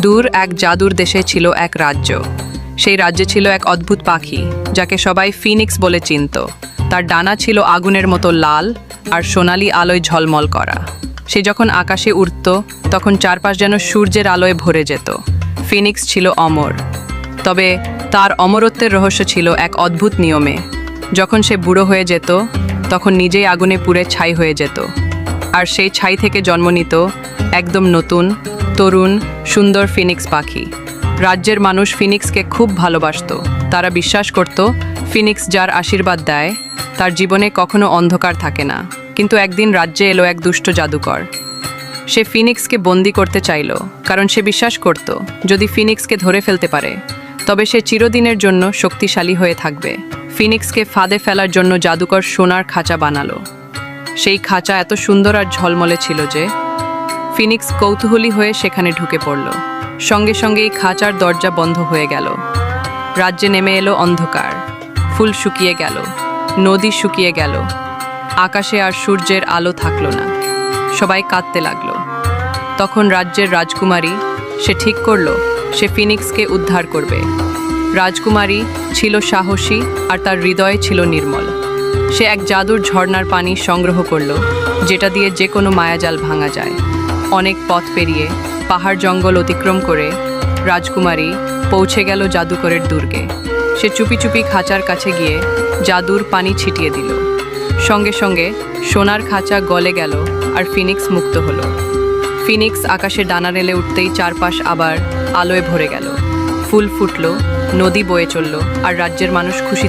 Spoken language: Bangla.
দূর এক জাদুর দেশে ছিল এক রাজ্য। সেই রাজ্যে ছিল এক অদ্ভুত পাখি, যাকে সবাই ফিনিক্স বলে চিনত। তার ডানা ছিল আগুনের মতো লাল আর সোনালি আলোয় ঝলমল করা। সে যখন আকাশে উড়ত, তখন চারপাশ যেন সূর্যের আলোয় ভরে যেত। ফিনিক্স ছিল অমর। তবে তার অমরত্বের রহস্য ছিল এক অদ্ভুত নিয়মে। যখন সে বুড়ো হয়ে যেত, তখন নিজেই আগুনে পুড়ে ছাই হয়ে যেত। আর সেই ছাই থেকে জন্ম নিত একদম নতুন, তরুণ, সুন্দর ফিনিক্স পাখি। রাজ্যের মানুষ ফিনিক্সকে খুব ভালোবাসত। তারা বিশ্বাস করত, ফিনিক্স যার আশীর্বাদ দেয়, তার জীবনে কখনো অন্ধকার থাকে না। কিন্তু একদিন রাজ্যে এলো এক দুষ্ট জাদুকর। সে ফিনিক্সকে বন্দি করতে চাইল, কারণ সে বিশ্বাস করত, যদি ফিনিক্সকে ধরে ফেলতে পারে, তবে সে চিরদিনের জন্য শক্তিশালী হয়ে থাকবে। ফিনিক্সকে ফাঁদে ফেলার জন্য জাদুকর সোনার খাঁচা বানালো। সেই খাঁচা এত সুন্দর আর ঝলমলে ছিল যে ফিনিক্স কৌতূহলী হয়ে সেখানে ঢুকে পড়ল। সঙ্গে সঙ্গে এই খাঁচার দরজা বন্ধ হয়ে গেল। রাজ্যে নেমে এলো অন্ধকার। ফুল শুকিয়ে গেল। নদী শুকিয়ে গেল। আকাশে আর সূর্যের আলো থাকল না। সবাই কাঁদতে লাগল। তখন রাজ্যের রাজকুমারী, সে ঠিক করল, সে ফিনিক্সকে উদ্ধার করবে। রাজকুমারী ছিল সাহসী আর তার হৃদয় ছিল নির্মল। সে এক জাদুর ঝর্ণার পানি সংগ্রহ করল, যেটা দিয়ে যে কোনো মায়াজাল ভাঙা যায়। অনেক পথ পেরিয়ে, পাহাড় জঙ্গল অতিক্রম করে, রাজকুমারী পৌঁছে গেল জাদুকরের দুর্গে। সে চুপি চুপি খাঁচার কাছে গিয়ে জাদুর পানি ছিটিয়ে দিল। সঙ্গে সঙ্গে সোনার খাঁচা গলে গেল আর ফিনিক্স মুক্ত হলো। ফিনিক্স আকাশে ডানা রেলে উঠতেই চারপাশ আবার আলোয় ভরে গেল। ফুল ফুটল, নদী বয়ে চলল আর রাজ্যের মানুষ খুশি